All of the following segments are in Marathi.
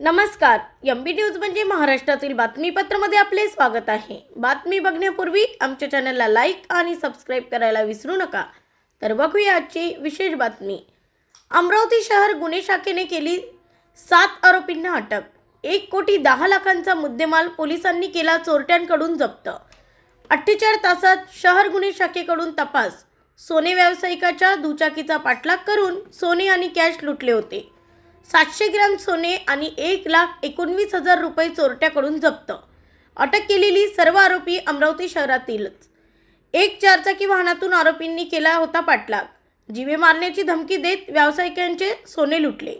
नमस्कार एम बी न्यूज म्हणजे महाराष्ट्रातील बातमीपत्रामध्ये आपले स्वागत आहे. बातमी बघण्यापूर्वी आमच्या चॅनलला लाईक आणि सबस्क्राईब करायला विसरू नका. तर बघूया आजची विशेष बातमी. अमरावती शहर गुन्हे शाखेने केली सात आरोपींना अटक. एक कोटी दहा लाखांचा मुद्देमाल पोलिसांनी केला चोरट्यांकडून जप्त. अठ्ठेचाळ तासात शहर गुन्हे शाखेकडून तपास. सोने व्यावसायिकाच्या दुचाकीचा पाठलाग करून सोने आणि कॅश लुटले होते. सातशे ग्रॅम सोने आणि एक लाख एकोणवीस हजार रुपये चोरट्याकडून जप्त. अटक केलेली सर्व आरोपी अमरावती शहरातीलच. एक चारचाकी वाहनातून आरोपींनी केला होता पाठलाग. जीवे मारण्याची धमकी देत व्यावसायिकांचे सोने लुटले.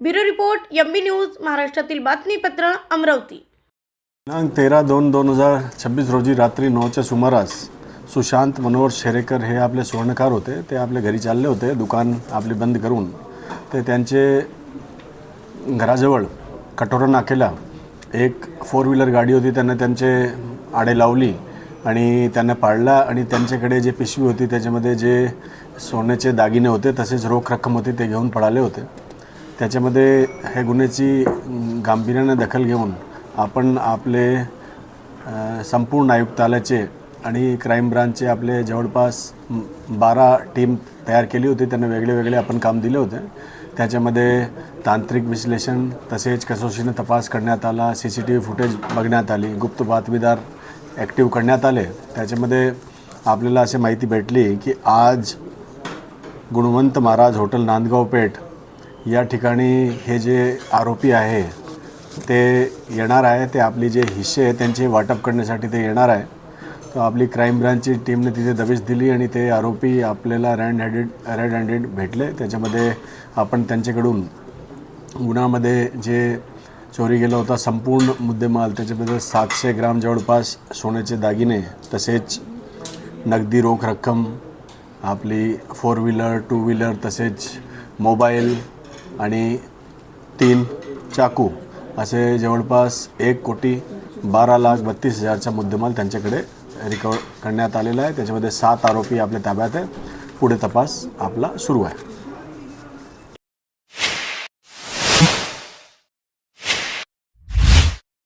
Bureau report M B news महाराष्ट्रातील बातमीपत्र अमरावती. दिनांक तेरा दोन दोन हजार छब्बीस रोजी रात्री नऊच्या सुमारास सुशांत मनोहर शेरेकर हे आपले सुवर्णकार होते. ते आपल्या घरी चालले होते. दुकान आपले बंद करून ते त्यांचे घराजवळ कटोरा नाकेला एक फोर व्हीलर गाडी होती त्यांना त्यांचे आडे लावली आणि त्यांना पाळला आणि त्यांच्याकडे जे पिशवी होती त्याच्यामध्ये जे सोन्याचे दागिने होते तसेच रोख रक्कम होती ते घेऊन पळाले होते. त्याच्यामध्ये हे गुन्ह्याची गांभीर्याने दखल घेऊन आपण आपले संपूर्ण आयुक्तालयाचे आणि क्राईम ब्रांचचे आपले जवळपास बारा टीम तयार केली होती त्यांना वेगळे वेगळे आपण काम दिले होते. त्याच्यामध्ये तांत्रिक विश्लेषण तसेच कसोशीने तपास करण्यात आला C C T V footage बघण्यात आली गुप्त बातमीदार ॲक्टिव्ह करण्यात आले. त्याच्यामध्ये आपल्याला अशी माहिती भेटली की आज गुणवंत महाराज हॉटेल नांदगाव पेठ या ठिकाणी हे जे आरोपी आहे ते येणार आहे ते आपली जे हिस्से आहे त्यांचे वाटप करण्यासाठी ते येणार आहे. आपली क्राईम ब्रांचची टीमने तिथे दबिश दिली आणि ते आरोपी आपल्याला रँड हँडेड रेड हँडेड भेटले. त्याच्यामध्ये आपण त्यांच्याकडून गुन्ह्यामध्ये जे चोरी गेला होता संपूर्ण मुद्देमाल त्याच्याबद्दल सातशे ग्राम जवळपास सोन्याचे दागिने तसेच नगदी रोख रक्कम आपली फोर व्हीलर टू व्हीलर तसेच मोबाईल आणि तीन चाकू असे जवळपास एक कोटी बारा लाख बत्तीस हजारचा मुद्देमाल त्यांच्याकडे रिकवर करण्यात आलेला आहे. त्याच्यामध्ये सात आरोपी आपल्या ताब्यात आहे. पुढे तपास आपला सुरू आहे.